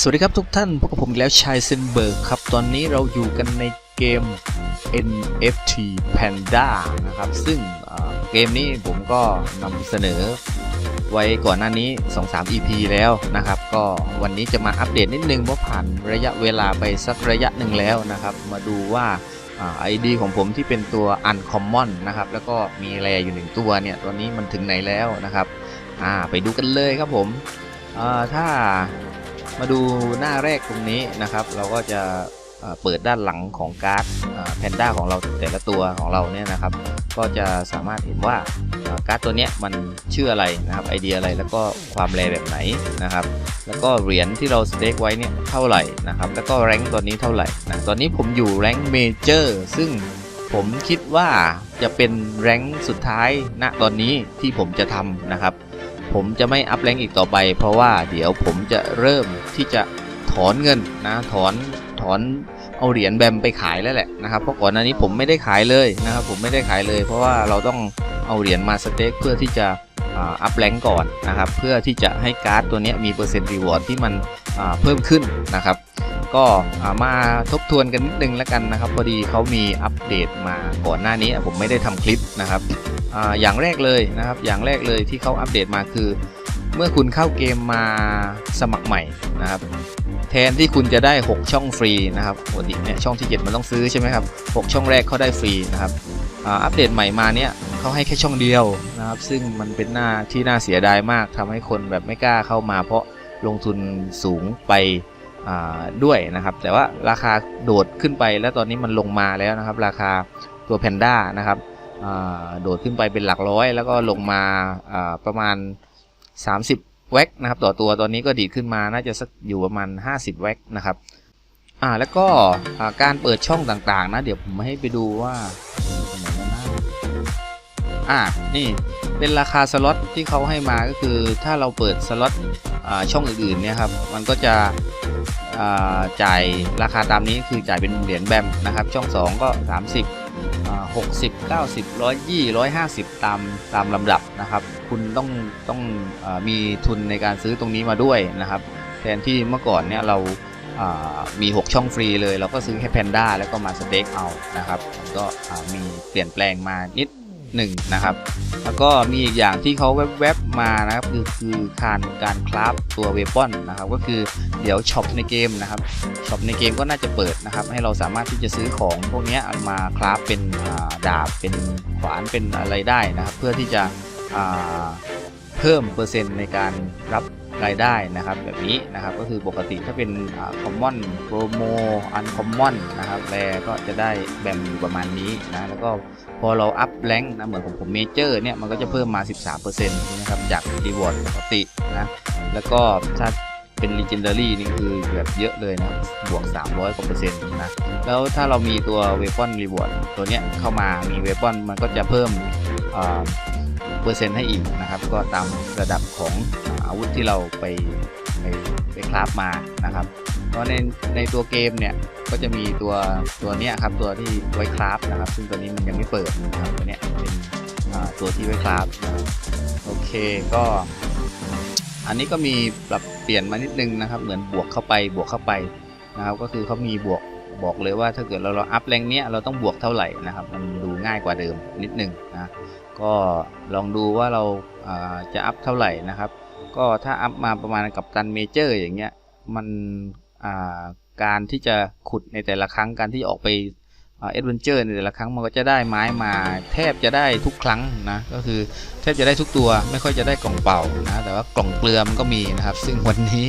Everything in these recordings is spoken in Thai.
สวัสดีครับทุกท่านพบกับผมแล้วชายเซนเบิร์กครับ ตอนนี้เราอยู่กันในเกม NFT Panda นะครับ ซึ่งเเกมนี้ผมก็นำเสนอไว้ก่อนหน้านี้ 2-3 EP แล้วนะครับ ก็วันนี้จะมาอัปเดตนิดนึงว่าะผ่านระยะเวลาไปสักระยะหนึ่งแล้วนะครับ มาดูว่าไอดีของผมที่เป็นตัว Uncommon นะครับ แล้วก็มีแรอยู่หนึ่งตัวเนี่ยตอนนี้มันถึงไหนแล้วนะครับ ไปดูกันเลยครับผมถ้า มาดูหน้าแรกตรงนี้นะครับ เราก็จะเปิดด้านหลังของการ์ดแพนด้าของเราแต่ละตัวของเราเนี่ยนะครับ ก็จะสามารถเห็นว่าการ์ดตัวเนี้ยมันชื่ออะไรนะครับไอเดียอะไรแล้วก็ความแรแบบไหนนะครับ แล้วก็เหรียญที่เราสเต็กไว้เนี่ยเท่าไหร่นะครับ แล้วก็แรงตัวนี้เท่าไหร่นะตอนนี้ผมอยู่แรงเมเจอร์ซึ่งผมคิดว่าจะเป็นแรงสุดท้ายณตอนนี้ที่ผมจะทำนะครับ ผมจะไม่อัพแรงอีกต่อไป เพราะว่าเดี๋ยวผมจะเริ่มที่จะถอนเงินนะถอนถอนเอาเหรียญแบมไปขายแล้วแหละนะครับเพราะก่อนหน้านี้ผมไม่ได้ขายเลยนะครับผมไม่ได้ขายเลย เพราะว่าเราต้องเอาเหรียญมาสเต็กเพื่อที่จะอัพแรงก่อนนะครับเพื่อที่จะให้การ์ดตัวนี้มีเปอร์เซ็นต์รีวอร์ดที่มันเพิ่มขึ้นนะครับก็มาทบทวนกันนิดนึงแล้วกันนะครับ พอดีเขามีอัปเดตมาก่อนหน้านี้ผมไม่ได้ทำคลิปนะครับ อย่างแรกเลยนะครับ อย่างแรกเลยที่เขาอัปเดตมาคือ เมื่อคุณเข้าเกมมาสมัครใหม่นะครับ แทนที่คุณจะได้ 6 ช่องฟรีนะครับปกติเนี่ยช่องที่ 7 มันต้องซื้อใช่ไหมครับ 6 ช่องแรกเขาได้ฟรีนะครับอ,อัปเดตใหม่มาเนี่ยเขาให้แค่ช่องเดียวนะครับ ซึ่งมันเป็นหน้าที่น่าเสียดายมากทำให้คนแบบไม่กล้าเข้ามา เพราะลงทุนสูงไปด้วยนะครับ แต่ว่าราคาโดดขึ้นไปแล้วตอนนี้มันลงมาแล้วนะครับ ราคาตัวแพนด้านะครับ โดดขึ้นไปเป็นหลักร้อย แล้วก็ลงมาประมาณ 30 แว็กนะครับ ต่อตัวตอนนี้ก็ดีดขึ้นมาน่าจะสักอยู่ประมาณ 50 แว็กนะครับอ่าแล้วก็การเปิดช่องต่างๆ นะ เดี๋ยวผมให้ไปดูว่าอ่านี่เป็นราคาสล็อตที่เขาให้มาก็คือถ้าเราเปิดสล็อตอช่องอื่นๆเนี่ยครับมันก็จะจ่ายราคาตามนี้คือจ่ายเป็นเหรียญแบมนะครับ ช่อง 2 ก็ 30 หกสิบเก้าสิบร้อยยี่ร้อยห้าสิบตามตามลำดับนะครับ คุณต้องต้องอมีทุนในการซื้อตรงนี้มาด้วยนะครับ แทนที่เมื่อก่อนเนี่ยเรามี 6 ช่องฟรีเลย เราก็ซื้อแค่แพนด้าแล้วก็มาสเต็กเอานะครับมันก็มีเปลี่ยนแปลงมานิด หนึ่งนะครับ แล้วก็มีอีกอย่างที่เขาแวบๆมานะครับคือคือการการคราฟตัวเวปอนนะครับ ก็คือเดี๋ยวช็อปในเกมนะครับช็อปในเกมก็น่าจะเปิดนะครับ ให้เราสามารถที่จะซื้อของพวกนี้มาคราฟเป็นดาบเป็นขวานเป็นอะไรได้นะครับ เพื่อที่จะเพิ่มเปอร์เซ็นต์ในการรับ รายได้นะครับ แบบนี้นะครับก็คือปกติถ้าเป็นคอมมอนโปรโมอันคอมมอนนะครับแรก็จะได้แบ่งอยู่ประมาณนี้นะแล้วก็พอเราอัพแรงนะเหมือนของผมเมเจอร์เนี่ยมันก็จะเพิ่มมา 13%นะครับจากรีวอร์ดปกตินะแล้วก็ถ้าเป็น Legendary นี่คือแบบเยอะเลยนะบวก 300กว่าเปอร์เซ็นต์นะแล้วถ้าเรามีตัว Weapon Reward ตัวเนี้ยเข้ามามี Weapon มันก็จะเพิ่ม เปอร์เซ็นต์ให้อีกนะครับ ก็ตามระดับของอาวุธที่เราไปไปไปคราฟมานะครับ เพราะในในตัวเกมเนี่ยก็จะมีตัวตัวเนี้ยครับตัวที่ไว้คราฟนะครับ ซึ่งตัวนี้มันยังไม่เปิดนะครับตัวเนี้ยเป็นตัวที่ไว้คราฟนะครับโอเคก็ อันนี้ก็มีปรับเปลี่ยนมานิดนึงนะครับ เหมือนบวกเข้าไปบวกเข้าไปนะครับ ก็คือเขามีบวกบอกเลยว่าถ้าเกิดเราเราอัพแรงเนี้ยเราต้องบวกเท่าไหร่นะครับ มันดูง่ายกว่าเดิมนิดนึงนะ ก็ลองดูว่าเราาจะอัพเท่าไหร่นะครับ ก็ถ้าอัพมาประมาณกับตันเมเจอร์อย่างเงี้ยมันาการที่จะขุดในแต่ละครั้งการที่ออกไปเอ็ดเวนเจอร์ในแต่ละครั้งมันก็จะได้ไม้มาแทบจะได้ทุกครั้งนะก็คือแทบจะได้ทุกตัวไม่ค่อยจะได้กล่องเปล่านะแต่ว่ากล่องเกลือมันก็มีนะครับ ซึ่งวันนี้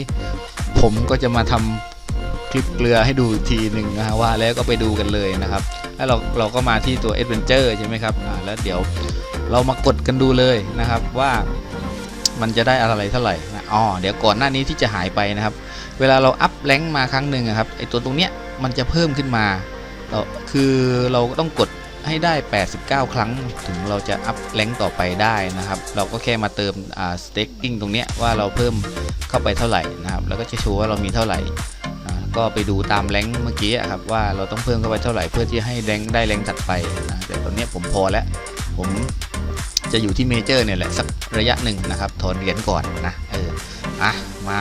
ผมก็จะมาทำคลิปเกลือให้ดูทีหนึ่งนะฮะว่าแล้วก็ไปดูกันเลยนะครับ แล้วเราเราก็มาที่ตัว Adventure ใช่ไหมครับแล้วเดี๋ยว เรามากดกันดูเลยนะครับว่ามันจะได้อะไรเท่าไหร่นะอ๋อเดี๋ยวก่อนหน้านี้ที่จะหายไปนะครับ เวลาเราอัพแรงมาครั้งหนึ่งอะครับไอตัวตรงเนี้ยมันจะเพิ่มขึ้นมาเราคือเราต้องกดให้ได้ 89 ครั้งถึงเราจะอัพแรงต่อไปได้นะครับ เราก็แค่มาเติมอ่า staking ตรงเนี้ยว่าเราเพิ่มเข้าไปเท่าไหร่นะครับ แล้วก็จะโชว์ว่าเรามีเท่าไหร่ก็ไปดูตามแรงเมื่อกี้อะครับว่าเราต้องเพิ่มเข้าไปเท่าไหร่เพื่อที่ให้แรงได้แรงถัดไปนะแต่ตอนเนี้ยผมพอแล้วผม จะอยู่ที่เมเจอร์เนี่ยแหละสักระยะหนึ่งนะครับถอนเหรียญก่อนนะเอออะมา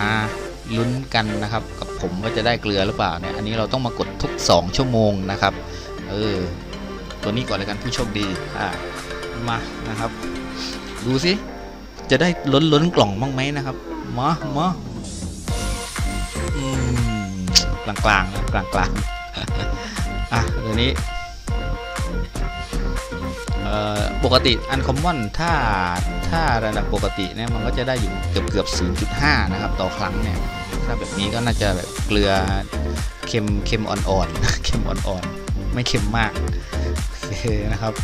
ลุ้นกันนะครับ กับผมว่าจะได้เกลือหรือเปล่าเนี่ยอันนี้เราต้องมากดทุก 2 ชั่วโมงนะครับเออตัวนี้ก่อนเลยกันผู้โชคดีอ่ามานะครับ ดูสิจะได้ล้นล้นกล่องบ้างไหมนะครับมามาอืมกลางกลางกลางกลางอะเดี๋ยวนี้ ปกติอันคอมมอนถ้าถ้าระดับปกติเนี่ยมันก็จะได้อยู่เกือบเกือบ 0.5 นะครับ ต่อครั้งเนี่ย ถ้าแบบนี้ก็น่าจะแบบเกลือเค็มเค็มอ่อนๆเค็มอ่อนๆ ไม่เค็มมากนะครับ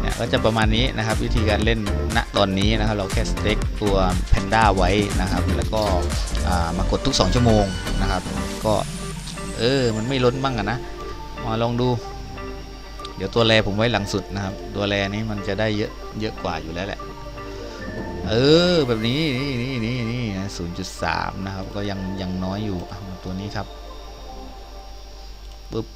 เนี่ยก็จะประมาณนี้นะครับ วิธีการเล่นณตอนนี้นะครับ เราแค่สเต็กตัวแพนด้าไว้นะครับ แล้วก็มากดทุก 2 ชั่วโมงนะครับ ก็ เออ มันไม่ล้นบ้างอะนะ มาลองดู เดี๋ยวตัวแรผมไว้หลังสุดนะครับ ตัวแรนี้มันจะได้เยอะเยอะกว่าอยู่แล้วแหละ เออแบบนี้นี่นี่นี่นี่ศูนย์จุดสามนะครับ ก็ยังยังน้อยอยู่มาตัวนี้ครับปึ๊บ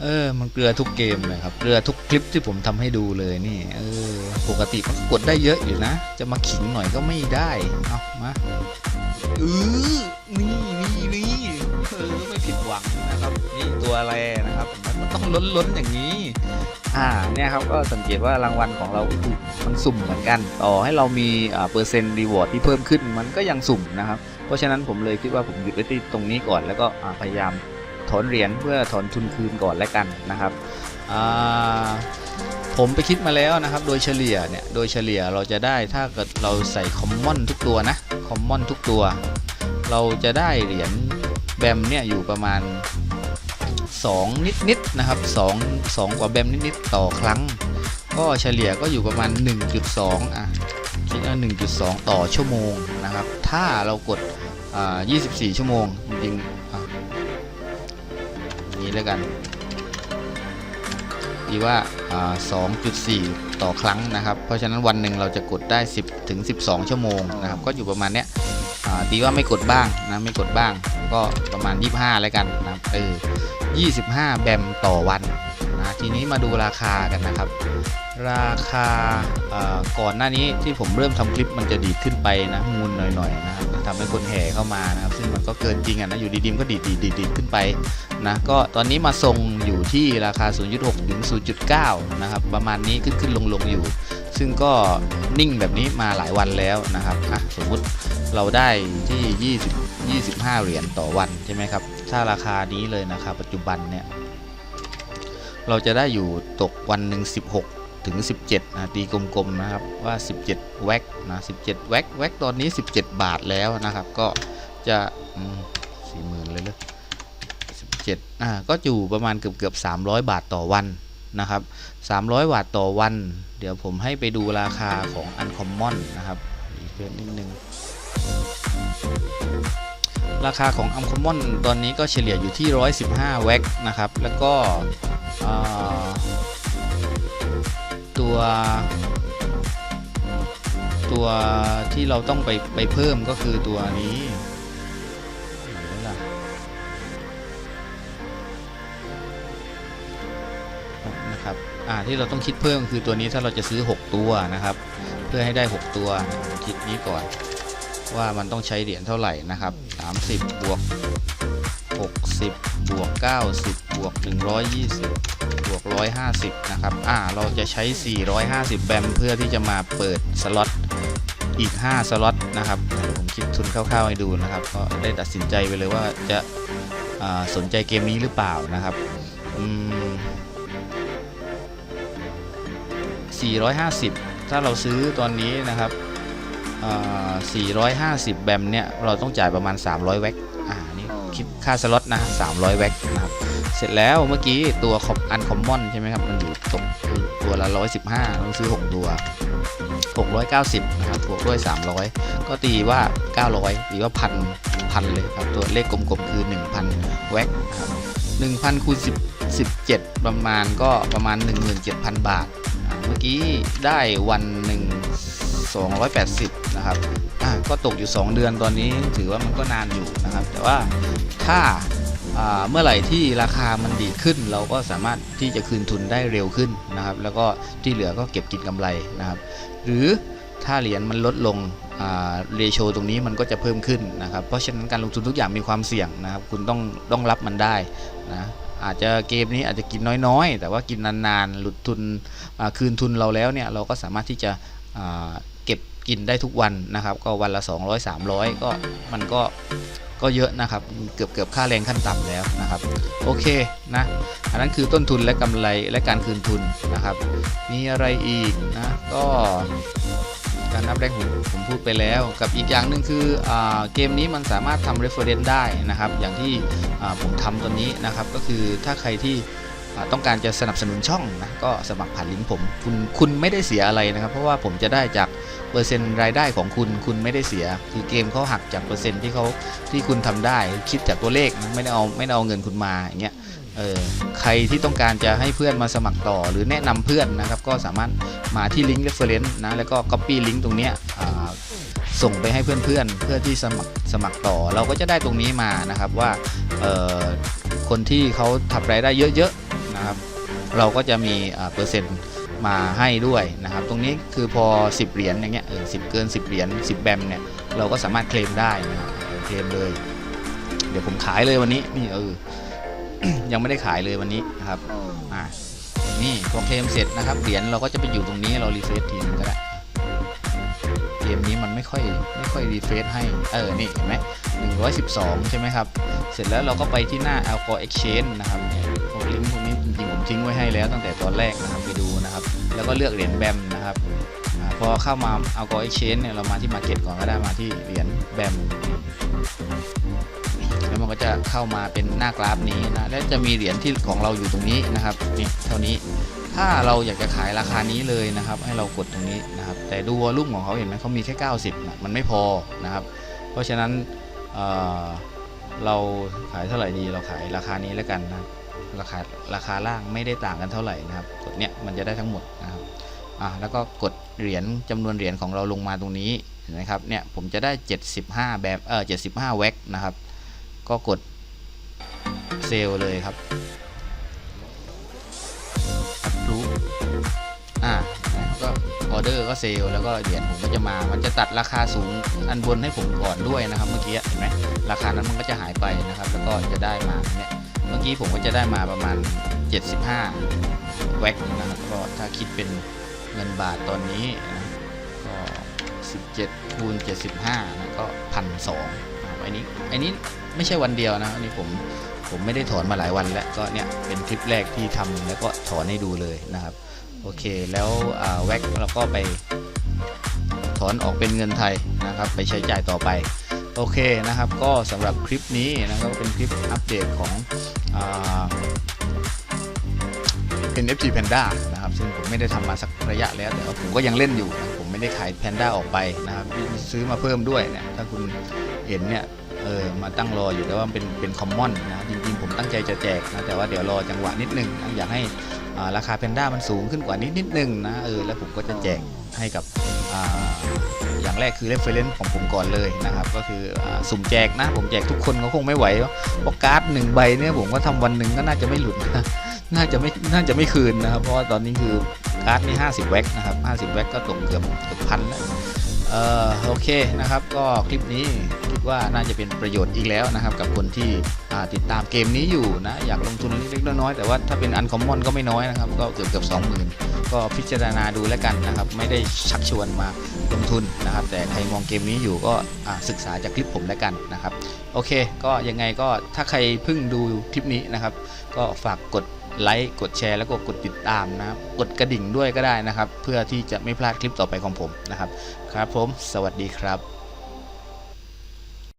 เออ มันเกลือทุกเกมเลยครับ เกลือทุกคลิปที่ผมทำให้ดูเลยนี่ เออ ปกติก็กดได้เยอะอยู่นะ จะมาขิงหน่อยก็ไม่ได้ เอามาเออนี่นี่นี่เออ ไม่ผิดหวังนะครับ นี่ตัวอะไรนะครับ มันต้องล้นล้นๆอย่างนี้ อ่า เนี่ยครับ ก็สังเกตว่ารางวัลของเราคือมันสุ่มเหมือนกัน ต่อให้เรามีอ่าเปอร์เซ็นต์รีวอร์ดที่เพิ่มขึ้น มันก็ยังสุ่มนะครับ เพราะฉะนั้นผมเลยคิดว่าผมหยุดไว้ที่ตรงนี้ก่อน แล้วก็พยายาม ถอนเหรียญเพื่อถอนทุนคืนก่อนแล้วกันนะครับผมไปคิดมาแล้วนะครับ โดยเฉลี่ยเนี่ยโดยเฉลี่ยเราจะได้ถ้าเกิดเราใส่คอมมอนทุกตัวนะคอมมอนทุกตัว เราจะได้เหรียญแบมเนี่ยอยู่ประมาณ 2 นิดๆนะครับ2 2กว่าแบมนิดๆต่อครั้ง ก็เฉลี่ยก็อยู่ประมาณ 1.2อะคิดว่า1.2 ต่อชั่วโมงนะครับ ถ้าเรากดอ่า24 ชั่วโมงจริง นี้แล้วกัน ดีว่า 2.4 ต่อครั้งนะครับ เพราะฉะนั้นวันหนึ่งเราจะกดได้ 10ถึง12 ชั่วโมงนะครับ ก็อยู่ประมาณเนี้ยอ่าตีว่าไม่กดบ้างนะไม่กดบ้าง ก็ประมาณ 25 แล้วกันนะเออ25 แบมต่อวันนะทีนี้มาดูราคากันนะครับ ราคาก่อนหน้านี้ที่ผมเริ่มทำคลิปมันจะดีขึ้นไปนะมูลหน่อยๆนะครับ ทำให้คนแห่เข้ามานะครับ ซึ่งมันก็เกินจริงอะนะอยู่ดีๆมันก็ดีดดีดดีดดีดขึ้นไปนะก็ตอนนี้มาทรงอยู่ที่ราคา 0.6 ถึง 0.9 นะครับ ประมาณนี้ขึ้นขึ้นลงลงอยู่ ซึ่งก็นิ่งแบบนี้มาหลายวันแล้วนะครับอะสมมุติเราได้ที่ 20 25 เหรียญต่อวันใช่ไหมครับ ถ้าราคานี้เลยนะครับ ปัจจุบันเนี่ยเราจะได้อยู่ตกวันหนึ่ง16 ถึง 17นะตีกลมๆนะครับว่า 17 แว็กนะ17 แว็กแว็กตอนนี้ 17 บาทแล้วนะครับ ก็จะสี่หมื่นเลยเลย17อ่าก็อยู่ประมาณเกือบเกือบ300บาทต่อวันนะครับ300บาทต่อวัน เดี๋ยวผมให้ไปดูราคาของ Uncommon นนะครับอีกเพิ่มนิดนึงราคาของ Uncommon ตอนนี้ก็เฉลี่ยอยู่ที่ 115 แว็กนะครับ แล้วก็ ตัวตัวที่เราต้องไปไปเพิ่มก็คือตัวนี้นล่ะนะครับอ่าที่เราต้องคิดเพิ่มคือตัวนี้ถ้าเราจะซื้อ 6 ตัวนะครับ เพื่อให้ได้ 6 ตัวคิดนี้ก่อนว่ามันต้องใช้เหรียญเท่าไหร่นะครับ 30บวก60 บวก 90 บวก 120 บวก 150 นะครับ อ่า เราจะใช้ 450 แบมเพื่อที่จะมาเปิดสล็อตอีก 5 สล็อตนะครับ ผมคิดทุนคร่าวๆให้ดูนะครับ ก็ได้ตัดสินใจไปเลยว่าจะาสนใจเกมนี้หรือเปล่านะครับอืม450 ถ้าเราซื้อตอนนี้นะครับ 450 แบมเนี่ย เราต้องจ่ายประมาณ 300 แว็ก อ่านี่คิดค่าสล็อตนะ300 แว็กนะครับเสร็จแล้วเมื่อกี้ตัวคอมอันคอมมอนใช่ไหมครับมันอยู่ตกตัวละ 115ต้องซื้อ 6 ตัว 690 นะครับบวกด้วย 300 ก็ตีว่า 900ตีว่าพันพันเลยครับ ตัวเลขกลมๆคือ 1,000 แว็กครับ1,000คูณ10 17 ประมาณก็ประมาณ 17,000 บาทอ่าเมื่อกี้ได้วันหนึ่ง280 นะครับ ก็ตกอยู่ 2 เดือนตอนนี้ถือว่ามันก็นานอยู่นะครับ แต่ว่าถ้าเมื่อไหร่ที่ราคามันดีขึ้น เราก็สามารถที่จะคืนทุนได้เร็วขึ้นนะครับ แล้วก็ที่เหลือก็เก็บกินกำไรนะครับ หรือถ้าเหรียญมันลดลงเรโชตรงนี้มันก็จะเพิ่มขึ้นนะครับ เพราะฉะนั้นการลงทุนทุกอย่างมีความเสี่ยงนะครับ คุณต้องต้องรับมันได้นะอาจจะเกมนี้อาจจะกินน้อยๆ แต่ว่ากินนานๆ หลุดทุนคืนทุนเราแล้วเนี่ยเราก็สามารถที่จะ กินได้ทุกวันนะครับ ก็วันละ 200 300 ก็มันก็ก็เยอะนะครับเกือบเกือบค่าแรงขั้นต่ำแล้วนะครับ โอเคนะอันนั้นคือต้นทุนและกำไรและการคืนทุนนะครับ มีอะไรอีกนะก็การนับแรงผมผมพูดไปแล้ว กับอีกอย่างหนึ่งคืออเกมนี้มันสามารถทำ reference ได้นะครับ อย่างที่ผมทำตัวนี้นะครับ ก็คือถ้าใครที่ ต้องการจะสนับสนุนช่องนะก็สมัครผ่านลิงก์ผมคุณคุณไม่ได้เสียอะไรนะครับ เพราะว่าผมจะได้จากเปอร์เซ็นต์รายได้ของคุณคุณไม่ได้เสีย คือเกมเขาหักจากเปอร์เซ็นต์ที่เขาที่คุณทำได้ คิดจากตัวเลขไม่ได้เอาไม่ได้เอาเงินคุณมาอย่างเงี้ยเออใครที่ต้องการจะให้เพื่อนมาสมัครต่อหรือแนะนำเพื่อนนะครับ ก็สามารถมาที่ลิงก์ reference นะแล้วก็ copy ลิงก์ตรงเนี้ยส่งไปให้เพื่อนๆเพื่อที่สมัครสมัครต่อ เราก็จะได้ตรงนี้มานะครับว่าเออคนที่เขาทำรายได้เยอะๆ นะครับ เราก็จะมีเปอร์เซ็นต์มาให้ด้วยนะครับ ตรงนี้คือพอ 10 เหรียญอย่างเงี้ยเออสิเกิน 10 เหรียญ10 แบมเนี่ยเราก็สามารถเคลมได้นะครับเคลมเลย เดี๋ยวผมขายเลยวันนี้นี่เออยังไม่ได้ขายเลยวันนี้นะครับอ่านี่พอเคลมเสร็จนะครับเหรียญเราก็จะไปอยู่ตรงนี้เรารีเฟรชทีนึงก็ได้เกมนี้มันไม่ค่อยไม่ค่อยรีเฟรชให้เออนี่เห็นไหม112 ใช่ไหมครับ เสร็จแล้วเราก็ไปที่หน้า Alcohol Exchange นะครับลิงก์ ทิ้งไว้ให้แล้วตั้งแต่ตอนแรกนะครับไปดูนะครับ แล้วก็เลือกเหรียญแบมนะครับอพอเข้ามา Alcohol Exchange เนี่ยเรามาที่ Market ก่อนก็ได้มาที่เหรียญแบมแล้วมันก็จะเข้ามาเป็นหน้ากราฟนี้นะและจะมีเหรียญที่ของเราอยู่ตรงนี้นะครับนี่เท่านี้ถ้าเราอยากจะขายราคานี้เลยนะครับ ให้เรากดตรงนี้นะครับ แต่ดูวอลลุ่มของเขาเห็นไหมเขามีแค่ 90นะมันไม่พอนะครับ เพราะฉะนั้นเเราขายเท่าไหร่ดีเราขายราคานี้แล้วกันนะค ราคาราคาล่างไม่ได้ต่างกันเท่าไหร่นะครับ กดเนี้ยมันจะได้ทั้งหมดนะครับอะแล้วก็กดเหรียญจำนวนเหรียญของเราลงมาตรงนี้เห็นไหมครับเนี่ยผมจะได้ 75 แบบเออ75แว็กนะครับ ก็กดเซลเลยครับรู้อ่าแล้วก็ออเดอร์ก็เซลแล้วก็เหรียญผมก็จะมา มันจะตัดราคาสูงอันบนให้ผมก่อนด้วยนะครับ เมื่อกี้เห็นไหมราคานั้นมันก็จะหายไปนะครับ แล้วก็จะได้มาเนี่ย เมื่อกี้ผมก็จะได้มาประมาณ 75 แว็กนะครับก็ถ้าคิดเป็นเงินบาทตอนนี้นะก็ 17คูณ75นะก็พันสองอันนี้อันนี้ไม่ใช่วันเดียวนะอันนี้ผมผมไม่ได้ถอนมาหลายวันแล้วก็เนี่ยเป็นคลิปแรกที่ทำแล้วก็ถอนให้ดูเลยนะครับโอเคแล้วแว็กเราก็ไปถอนออกเป็นเงินไทยนะครับ ไปใช้จ่ายต่อไป โอเคนะครับ ก็สำหรับคลิปนี้นะครับเป็นคลิปอัปเดตของอ่า NFT Panda นะครับ ซึ่งผมไม่ได้ทำมาสักระยะแล้ว แต่ว่าผมก็ยังเล่นอยู่ ผมไม่ได้ขาย Panda ออกไปนะครับซื้อมาเพิ่มด้วยเนี่ยถ้าคุณเห็นเนี่ยเออมาตั้งรออยู่แต่ว่าเป็นเป็นคอมมอนนะจริงๆ ผมตั้งใจจะแจกนะแต่ว่าเดี๋ยวรอจังหวะนิดนึงนะอยากให้ราคา Panda มันสูงขึ้นกว่านิดนิดนึงนะเออแล้วผมก็จะแจก ให้กับออย่างแรกคือ reference ของผมก่อนเลยนะครับ ก็คืออสุ่มแจกนะ ผมแจกทุกคนก็คงไม่ไหวเพราะการ์ดหนึ่งใบเนี่ยผมก็ทำวันหนึ่งก็น่าจะไม่หลุดนะน่าจะไม่น่าจะไม่คืนนะครับ เพราะว่าตอนนี้คือการ์ดนี่50 แว็กนะครับ 50 แว็กก็ตกเกือบเกือบพันแล้วเอ่อโอเคนะครับก็คลิปนี้คิดว่าน่าจะเป็นประโยชน์อีกแล้วนะครับ กับคนที่ติดตามเกมนี้อยู่นะ อยากลงทุนเล็กๆน้อยๆแต่ว่าถ้าเป็นอันคอมมอนก็ไม่น้อยนะครับ ก็เกือบเกือบสองหมื่น ก็พิจารณาดูแล้วกันนะครับ ไม่ได้ชักชวนมาลงทุนนะครับ แต่ใครมองเกมนี้อยู่ก็ศึกษาจากคลิปผมแล้วกันนะครับ โอเค ก็ยังไงก็ถ้าใครเพิ่งดูคลิปนี้นะครับ ก็ฝากกดไลค์กดแชร์แล้วก็กดติดตามนะครับ กดกระดิ่งด้วยก็ได้นะครับ เพื่อที่จะไม่พลาดคลิปต่อไปของผมนะครับ ครับผม สวัสดีครับ